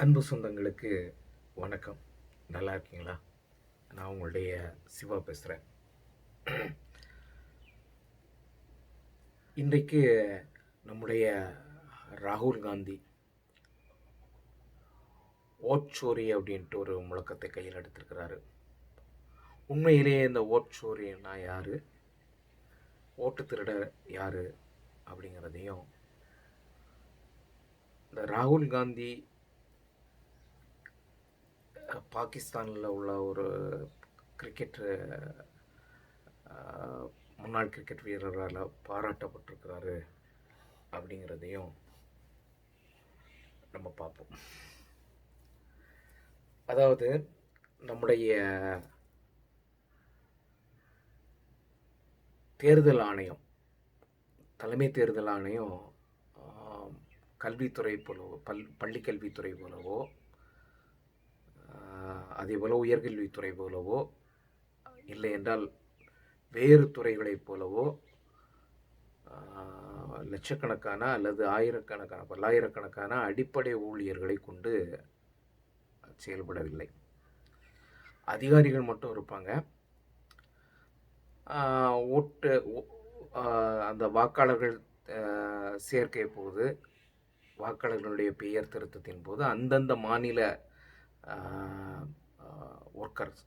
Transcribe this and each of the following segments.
அன்பு சொந்தங்களுக்கு வணக்கம். நல்லா இருக்கீங்களா? நான் உங்களுடைய சிவா பேசுகிறேன் இன்றைக்கு நம்முடைய ராகுல் காந்தி ஓட்சோரி அப்படின்ட்டு ஒரு முழக்கத்தை கையில் எடுத்திருக்கிறாரு. உண்மையிலேயே இந்த ஓட்சோரின்னா யார்? ஓட்டு திருடர் யார் அப்படிங்கிறதையும் இந்த ராகுல் காந்தி பாகிஸ்தானில் உள்ள ஒரு கிரிக்கெட் முன்னாள் கிரிக்கெட் வீரரால் பாராட்டப்பட்டிருக்கிறாரு அப்படிங்கிறதையும் நம்ம பார்ப்போம். அதாவது நம்முடைய தேர்தல் ஆணையம் தலைமை தேர்தல் ஆணையம் கல்வித்துறை போலவோ பல் பள்ளி கல்வித்துறை போலவோ அதே போல உயர்கல்வித்துறை போலவோ இல்லை என்றால் வேறு துறைகளைப் போலவோ லட்சக்கணக்கான அல்லது ஆயிரக்கணக்கான பல்லாயிரக்கணக்கான அடிப்படை ஊழியர்களை கொண்டு செயல்படவில்லை. அதிகாரிகள் மட்டும் இருப்பாங்க. ஓட்டு அந்த வாக்காளர்கள் சேர்க்கை போது வாக்காளர்களுடைய பெயர் திருத்தத்தின் போது அந்தந்த மாநில ஒர்க்கர்ஸ்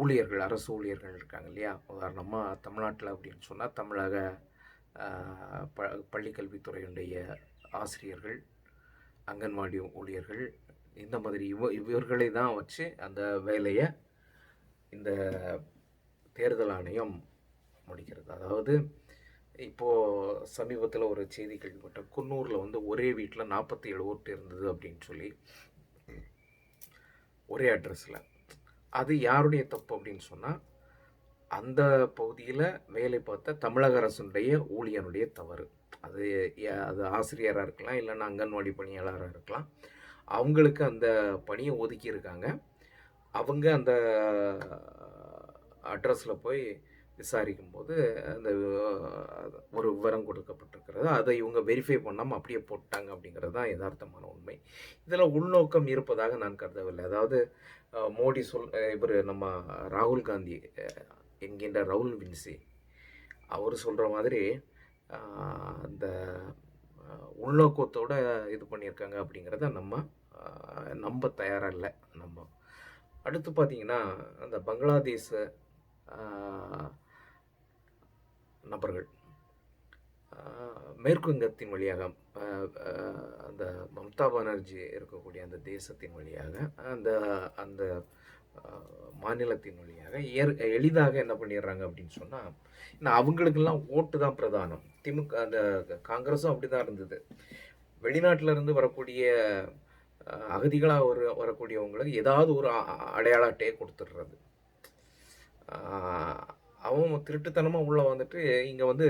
ஊழியர்கள் அரசு ஊழியர்கள் இருக்காங்க இல்லையா? உதாரணமாக தமிழ்நாட்டில் அப்படின்னு சொன்னால் தமிழக ப பள்ளிக்கல்வித்துறையினுடைய ஆசிரியர்கள் அங்கன்வாடி ஊழியர்கள் இந்த மாதிரி இவ இவர்களை தான் வச்சு அந்த வேலையை இந்த தேர்தல் ஆணையம் முடிக்கிறது. அதாவது இப்போது சமீபத்தில் ஒரு செய்தி கேள்விப்பட்டேன். குன்னூரில் வந்து ஒரே வீட்டில் நாற்பத்தி ஏழு ஓட்டு இருந்தது அப்படின்னு சொல்லி. ஒரே அட்ரஸில் அது யாருடைய தப்பு அப்படின்னு சொன்னால் அந்த பகுதியில் வேலை பார்த்த தமிழக அரசுடைய ஊழியனுடைய தவறு. அது அது ஆசிரியராக இருக்கலாம் இல்லைன்னா அங்கன்வாடி பணியாளராக இருக்கலாம். அவங்களுக்கு அந்த பணியை ஒதுக்கியிருக்காங்க. அவங்க அந்த அட்ரஸில் போய் விசாரிக்கும் போது அந்த ஒரு விவரம் கொடுக்கப்பட்டிருக்கிறது. அதை இவங்க வெரிஃபை பண்ணாமல் அப்படியே போட்டாங்க அப்படிங்கிறது தான் யதார்த்தமான உண்மை. இதில் உள்நோக்கம் இருப்பதாக நான் கருதவில்லை. அதாவது மோடி சொல் இவர் நம்ம ராகுல் காந்தி என்கின்ற ரவுல் வின்சி அவர் சொல்கிற மாதிரி அந்த உள்நோக்கத்தோடு உள்நோக்கத்தோட இது பண்ணியிருக்காங்க அப்படிங்கிறத நம்ம நம்ப தயாராக இல்லை நம்ம. அடுத்து பார்த்தீங்கன்னா அந்த பங்களாதேஷ் நபர்கள். மேற்குங்கத்தின் வழியாக அந்த மம்தா பானர்ஜி இருக்கக்கூடிய அந்த தேசத்தின் வழியாக அந்த அந்த மாநிலத்தின் வழியாக ஏற் எளிதாக என்ன பண்ணிடுறாங்க அப்படின்னு சொன்னால் ஏன்னா அவங்களுக்கெல்லாம் ஓட்டு தான் பிரதானம். திமுக அந்த காங்கிரஸும் அப்படி தான் இருந்தது. வெளிநாட்டிலேருந்து வரக்கூடிய அகதிகளாக வர வரக்கூடியவங்களுக்கு ஏதாவது ஒரு அ- அடையாள அட்டையை கொடுத்துடுறது. திருட்டுத்தனமாக உள்ளே வந்துட்டு இங்கே வந்து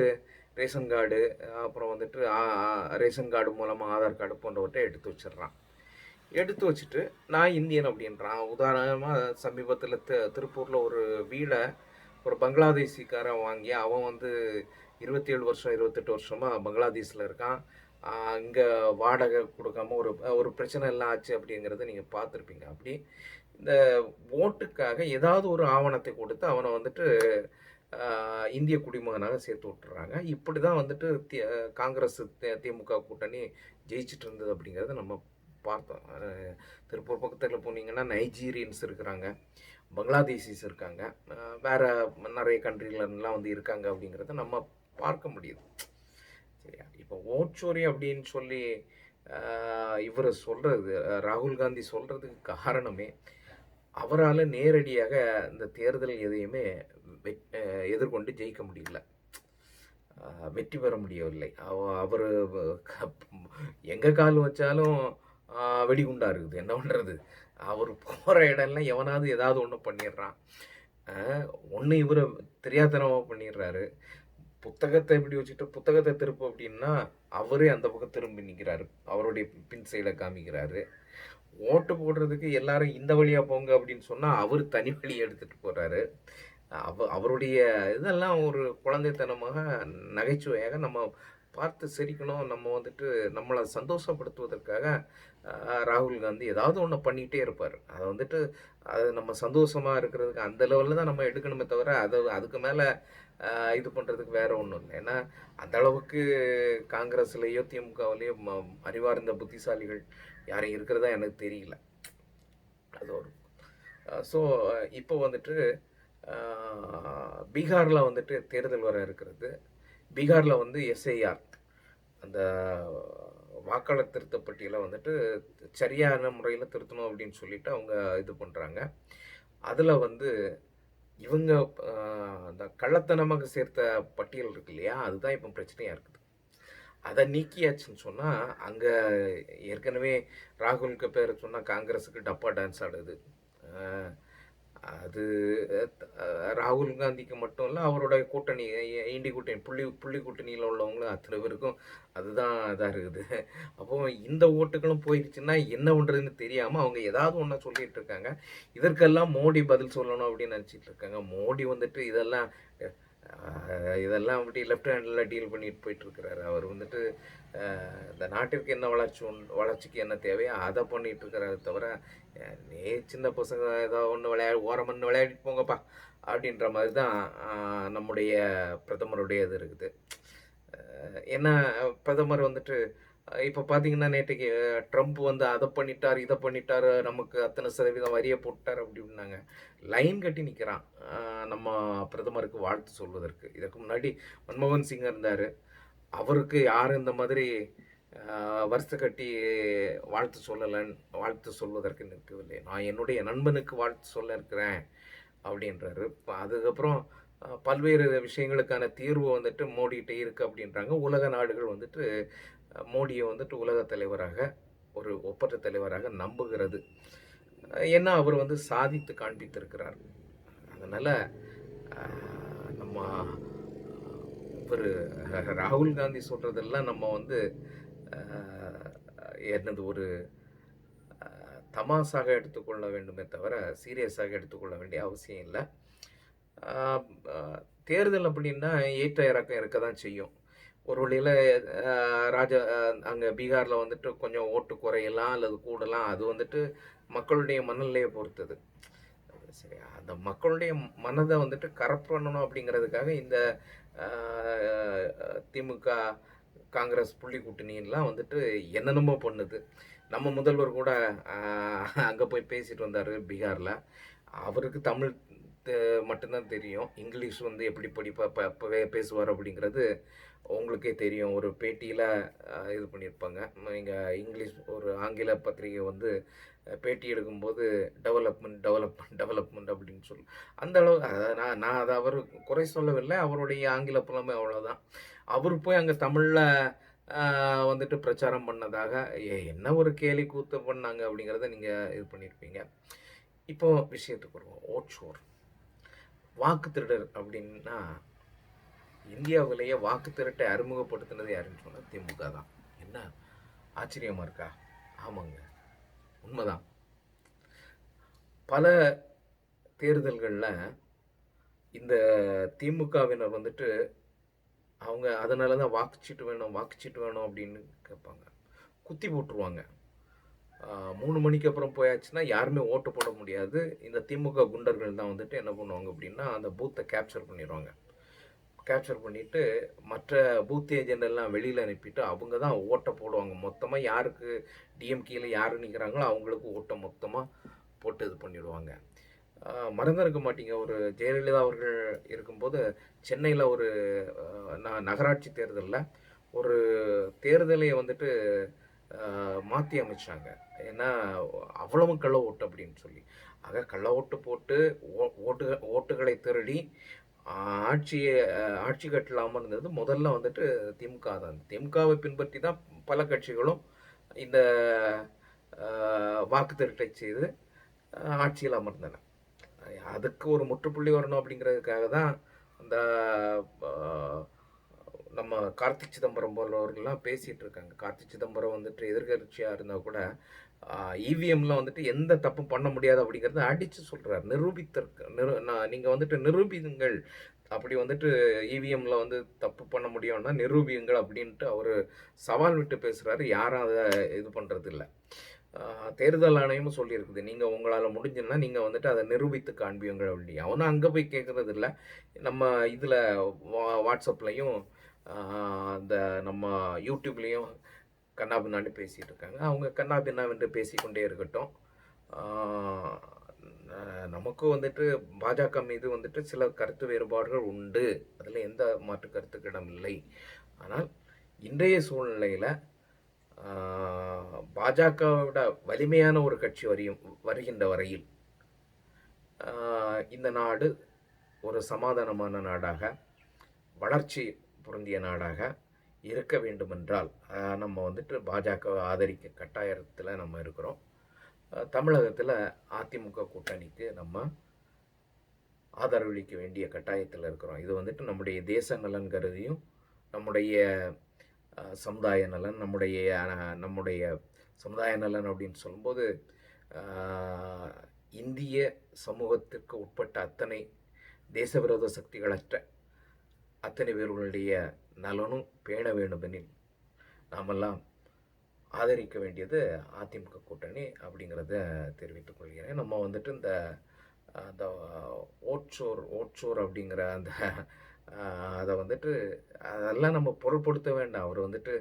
ரேஷன் கார்டு அப்புறம் வந்துட்டு ரேஷன் கார்டு மூலமாக ஆதார் கார்டு போன்றவற்றை எடுத்து வச்சிடுறான் எடுத்து வச்சுட்டு நான் இந்தியன் அப்படின்றான். உதாரணமாக சமீபத்தில் தி திருப்பூரில் ஒரு வீடை ஒரு பங்களாதேசிக்காரன் வாங்கி அவன் வந்து இருபத்தி ஏழு வருஷம் இருபத்தெட்டு வருஷமாக பங்களாதேஷில் இருக்கான். அங்கே வாடகை கொடுக்காம ஒரு ஒரு பிரச்சனை எல்லாம் ஆச்சு அப்படிங்கிறத நீங்கள் பார்த்துருப்பீங்க. அப்படி இந்த ஓட்டுக்காக ஏதாவது ஒரு ஆவணத்தை கொடுத்து அவனை வந்துட்டு இந்திய குடிமகனாக சேர்த்து விட்டுறாங்க. இப்படி தான் வந்துட்டு தி- காங்கிரஸ் தி- திமுக கூட்டணி ஜெயிச்சுட்டு இருந்தது அப்படிங்கிறத நம்ம பார்த்தோம். திருப்பூர் பக்கத்தில் போனீங்கன்னா நைஜீரியன்ஸ் இருக்கிறாங்க பங்களாதேசிஸ் இருக்காங்க வேறு நிறைய கண்ட்ரிலலாம் வந்து இருக்காங்க அப்படிங்கிறத நம்ம பார்க்க முடியுது. சரியா? இப்போ ஓட்சோரி அப்படின்னு சொல்லி இவர் சொல்கிறது ராகுல் காந்தி சொல்கிறதுக்கு காரணமே அவரால் நேரடியாக இந்த தேர்தல் எதையுமே எதிர்கொண்டு ஜெயிக்க முடியல. வெற்றி பெற முடியவில்லை. அவர் எங்கே கால் வச்சாலும் வெடிகுண்டா இருக்குது. என்ன பண்ணுறது அவர் போகிற இடம்லாம் எவனாவது ஏதாவது ஒன்று பண்ணிடுறான். ஒன்று இவர் தெரியாதனமாக பண்ணிடுறாரு. புத்தகத்தை இப்படி வச்சுட்டு புத்தகத்தை திருப்பு அப்படின்னா அவரே அந்த பக்கம் திரும்பி நிற்கிறாரு அவருடைய பின் சைடை காமிக்கிறாரு. ஓட்டு போடுறதுக்கு எல்லாரும் இந்த வழியாக போங்க அப்படின்னு சொன்னால் அவர் தனி வழியை எடுத்துகிட்டு போகிறாரு அவ அவருடைய இதெல்லாம் ஒரு குழந்தைத்தனமாக நகைச்சுவையாக நம்ம பார்த்து சிரிக்கணும். நம்ம வந்துட்டு நம்மளை சந்தோஷப்படுத்துவதற்காக ராகுல் காந்தி ஏதாவது ஒன்று பண்ணிகிட்டே இருப்பார். அதை வந்துட்டு அது நம்ம சந்தோஷமாக இருக்கிறதுக்கு அந்த லெவலில் தான் நம்ம எடுக்கணுமே தவிர அதை அதுக்கு மேலே இது பண்ணுறதுக்கு வேறு ஒன்றும் இல்லை. ஏன்னா அந்த அளவுக்கு காங்கிரஸ்லேயோ திமுகவிலேயோ ம அறிவார்ந்த புத்திசாலிகள் யாரும் இருக்கிறதா எனக்கு தெரியல. அது ஒரு ஸோ இப்போ வந்துட்டு பீகாரில் வந்துட்டு தேர்தல் வர இருக்கிறது. பீகாரில் வந்து எஸ்ஐஆர் அந்த வாக்காளர் திருத்த பட்டியலை வந்துட்டு சரியான முறையில் திருத்தணும் அப்படின்னு சொல்லிட்டு அவங்க இது பண்ணுறாங்க அதில் வந்து இவங்க அந்த கள்ளத்தனமாக சேர்த்த பட்டியல் இருக்கு இல்லையா? அதுதான் இப்போ பிரச்சனையாக இருக்குது. அதை நீக்கியாச்சுன்னு சொன்னால் அங்கே ஏற்கனவே ராகுலுக்கு பேர் சொன்னால் காங்கிரஸுக்கு டப்பா டான்ஸ் ஆடுது. அது ராகுல் காந்திக்கு மட்டும் இல்லை அவரோட கூட்டணி இண்டி கூட்டணி புள்ளி புள்ளி கூட்டணியில் உள்ளவங்களும் அத்தனை பேருக்கும் அதுதான் இதாக இருக்குது. அப்போ இந்த ஓட்டுகளும் போயிடுச்சுன்னா என்ன பண்ணுறதுன்னு தெரியாமல் அவங்க ஏதாவது ஒன்றா சொல்லிட்டு இருக்காங்க. இதற்கெல்லாம் மோடி பதில் சொல்லணும் அப்படின்னு நினச்சிட்டு இருக்காங்க. மோடி வந்துட்டு இதெல்லாம் இதெல்லாம் அப்படி லெஃப்ட் ஹேண்டில் டீல் பண்ணிட்டு போயிட்டுருக்கிறாரு. அவர் வந்துட்டு இந்த நாட்டிற்கு என்ன வளர்ச்சி வளர்ச்சிக்கு என்ன தேவையோ அதை பண்ணிட்டு இருக்கிறாரு தவிர நே நீ சின்ன பசங்க ஏதோ ஒன்று விளையாடி ஓரமன்னு விளையாடிட்டு போங்கப்பா. அப்படின்ற மாதிரி தான் நம்முடைய பிரதமருடைய இது இருக்குது. ஏன்னா பிரதமர் வந்துட்டு இப்போ பார்த்தீங்கன்னா நேற்றுக்கு ட்ரம்ப் வந்து அதை பண்ணிட்டார் இதை பண்ணிட்டார் நமக்கு அத்தனை சதவீதம் வரியை போட்டார் அப்படின்னாங்க. லைன் கட்டி நிற்கிறான் நம்ம பிரதமருக்கு வாழ்த்து சொல்வதற்கு. இதற்கு முன்னாடி மன்மோகன் சிங் இருந்தார். அவருக்கு யாரும் இந்த மாதிரி வருஷ கட்டி வாழ்த்து சொல்லலன்னு வாழ்த்து சொல்வதற்கு நிற்கவில்லை. நான் என்னுடைய நண்பனுக்கு வாழ்த்து சொல்ல இருக்கிறேன் அப்படின்றாரு. இப்போ அதுக்கப்புறம் பல்வேறு விஷயங்களுக்கான தீர்வு வந்துட்டு மோடிகிட்ட இருக்குது அப்படின்றாங்க. உலக நாடுகள் வந்துட்டு மோடியை வந்துட்டு உலக தலைவராக ஒரு ஒப்பற்ற தலைவராக நம்புகிறது. ஏன்னா அவர் வந்து சாதித்து காண்பித்திருக்கிறார். அதனால் நம்ம இவர் ராகுல் காந்தி சொல்கிறதெல்லாம் நம்ம வந்து என்னது ஒரு தமாசாக எடுத்துக்கொள்ள வேண்டுமே தவிர சீரியஸாக எடுத்துக்கொள்ள வேண்டிய அவசியம் இல்லை. தேர்தல் அப்படின்னா ஏற்ற இறக்கம் இருக்க தான் செய்யும். ஒரு வழியில் ராஜா அங்கே பீகாரில் வந்துட்டு கொஞ்சம் ஓட்டு குறையலாம் அல்லது கூடலாம். அது வந்துட்டு மக்களுடைய மனநிலையை பொறுத்தது. சரி அந்த மக்களுடைய மனதை வந்துட்டு கரெக்ட் பண்ணணும் அப்படிங்கிறதுக்காக இந்த திமுக காங்கிரஸ் புள்ளி கூட்டணியெல்லாம் வந்துட்டு என்னென்னமோ பண்ணுது. நம்ம முதல்வர் கூட அங்கே போய் பேசிட்டு வந்தார் பீகாரில். அவருக்கு தமிழ் மட்டும்தான் தெரியும். இங்கிலீஷ் வந்து எப்படி படிப்பா ப பேசுவார் அப்படிங்கிறது உங்களுக்கே தெரியும். ஒரு பேட்டியில் இது பண்ணியிருப்பாங்க. இங்கே இங்கிலீஷ் ஒரு ஆங்கில பத்திரிகை வந்து பேட்டி எடுக்கும்போது டெவலப்மெண்ட் டெவலப்மெண்ட் டெவலப்மெண்ட் அப்படின்னு சொல்லி. அந்த அளவு நான் நான் அதை அவர் குறை சொல்லவில்லை. அவருடைய ஆங்கில புலமை அவ்வளோதான் அவர் போய் அங்கே தமிழில் வந்துட்டு பிரச்சாரம் பண்ணதாக என்ன ஒரு கேலி கூத்து பண்ணாங்க அப்படிங்கிறத நீங்கள் இது பண்ணியிருப்பீங்க இப்போ விஷயத்துக்கு வருவோம். ஓட்ஷோர் வாக்கு திருடர் அப்படின்னா இந்தியாவிலேயே வாக்கு திருட்டை அறிமுகப்படுத்தினது யாருன்னு சொன்னால் திமுக தான். என்ன? ஆச்சரியமாக இருக்கா? ஆமாங்க. உண்மைதான். பல தேர்தல்களில் இந்த திமுகவினர் வந்துட்டு அவங்க அதனால தான் வாக்குச்சீட்டு வேணும் வாக்குச்சீட்டு வேணும் அப்படின்னு கேட்பாங்க குத்தி போட்டுருவாங்க. மூணு மணிக்கு அப்புறம் போயாச்சுன்னா யாருமே ஓட்டு போட முடியாது. இந்த திமுக குண்டர்கள் தான் வந்துட்டு என்ன பண்ணுவாங்க அப்படின்னா அந்த பூத்தை கேப்சர் பண்ணிடுவாங்க கேப்சர் பண்ணிவிட்டு மற்ற பூத் ஏஜென்ட் எல்லாம் வெளியில் அனுப்பிட்டு அவங்க தான் ஓட்டை போடுவாங்க. மொத்தமாக யாருக்கு டிஎம்கேயில் யார் நிற்கிறாங்களோ அவங்களுக்கு ஓட்டை மொத்தமாக போட்டு இது பண்ணிடுவாங்க. மறந்துருக்க மறந்திருக்க மாட்டீங்க. ஒரு ஜெயலலிதா அவர்கள் இருக்கும்போது சென்னையில் ஒரு நான் நகராட்சி தேர்தலில் ஒரு தேர்தலை வந்துட்டு மாற்றி அமைச்சாங்க. ஏன்னா அவ்வளவு கள்ள ஓட்டு அப்படின்னு சொல்லி. ஆக கள்ள ஓட்டு போட்டு ஓ- ஓட்டு ஓட்டுகளை திருடி ஆட்சியை ஆட்சி கட்டலாமல் இருந்தது முதல்ல வந்துட்டு திமுக தான். திமுகவை பின்பற்றி தான் பல கட்சிகளும் இந்த வாக்கு திருட்டை செய்து ஆட்சியில் அமர்ந்தன. அதுக்கு ஒரு முற்றுப்புள்ளி வரணும் அப்படிங்கிறதுக்காக தான் அந்த நம்ம கார்த்திக் சிதம்பரம் போன்றவர்கள்லாம் பேசிகிட்டு இருக்காங்க கார்த்திக் சிதம்பரம் வந்துட்டு எதிர்கட்சியாக இருந்தால் கூட இவிஎம்ல வந்துட்டு எந்த தப்பும் பண்ண முடியாது அப்படிங்கிறத அடித்து சொல்கிறார் நிரூபித்திருக்க நிரு நான் நீங்கள் வந்துட்டு நிரூபிங்கள் அப்படி வந்துட்டு இவிஎம்ல வந்து தப்பு பண்ண முடியும்னா நிரூபியுங்கள் அப்படின்ட்டு அவர் சவால் விட்டு பேசுகிறாரு யாரும் அதை இது பண்ணுறது இல்லை தேர்தல் ஆணையமும் சொல்லியிருக்குது. நீங்கள் உங்களால் முடிஞ்சுன்னா நீங்கள் வந்துட்டு அதை நிரூபித்து காண்பியுங்கள் அப்படி அவனும் அங்கே போய் கேட்குறது இல்லை நம்ம இதில் வா வாட்ஸ்அப்லேயும் அந்த நம்ம யூடியூப்லேயும் கண்ணா பின்னான்னு பேசிகிட்டு இருக்காங்க. அவங்க கண்ணா பின்னாவென்று பேசிக்கொண்டே இருக்கட்டும். நமக்கும் நமக்கு வந்துட்டு பாஜக மீது வந்துட்டு சில கருத்து வேறுபாடுகள் உண்டு. அதில் எந்த மாற்று கருத்துக்கிடம் இல்லை. ஆனால் இன்றைய சூழ்நிலையில் பாஜகவோட வலிமையான ஒரு கட்சி வரையும் வருகின்ற வரையில் இந்த நாடு ஒரு சமாதானமான நாடாக வளர்ச்சி பொருந்திய நாடாக இருக்க வேண்டுமென்றால் நம்ம வந்துட்டு பாஜகவை ஆதரிக்க கட்டாயத்தில் நம்ம இருக்கிறோம். தமிழகத்தில் அதிமுக கூட்டணிக்கு நம்ம ஆதரவளிக்க வேண்டிய கட்டாயத்தில் இருக்கிறோம். இது வந்துட்டு நம்முடைய தேச நலன் கருதியும் நம்முடைய சமுதாய நலன் நம்முடைய நம்முடைய சமுதாய நலன் அப்படின்னு சொல்லும்போது இந்திய சமூகத்திற்கு உட்பட்ட அத்தனை தேச விரோத சக்திகளற்ற அத்தனை பேர்களுடைய நலனும் பேண வேண்டுமெனில் நாமெல்லாம் ஆதரிக்க வேண்டியது அதிமுக கூட்டணி அப்படிங்கிறத தெரிவித்துக் கொள்கிறேன். நம்ம வந்துட்டு இந்த அந்த ஓட்சோர் ஓட்சோர் அப்படிங்கிற அந்த அதை வந்துட்டு அதெல்லாம் நம்ம பொருட்படுத்த வேண்டாம். அவர் வந்துட்டு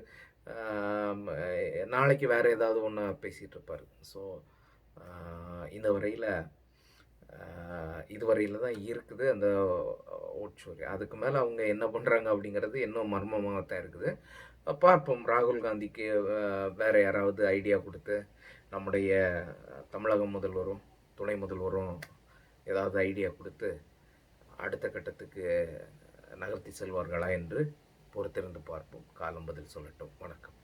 நாளைக்கு வேறு ஏதாவது ஒன்று பேசிகிட்டு இருப்பார். ஸோ இந்த வரையில் இதுவரையில் தான் இருக்குது அந்த ஓட்சோரி அதுக்கு மேலே அவங்க என்ன பண்ணுறாங்க அப்படிங்கிறது இன்னும் மர்மமாக தான் இருக்குது பார்ப்போம். ராகுல் காந்திக்கு வேறு யாராவது ஐடியா கொடுத்து நம்முடைய தமிழக முதல்வரும் துணை முதல்வரும் ஏதாவது ஐடியா கொடுத்து அடுத்த கட்டத்துக்கு நகர்த்தி செல்வார்களா என்று பொறுத்திருந்து பார்ப்போம். காலம் பதில் சொல்லட்டும். வணக்கம்.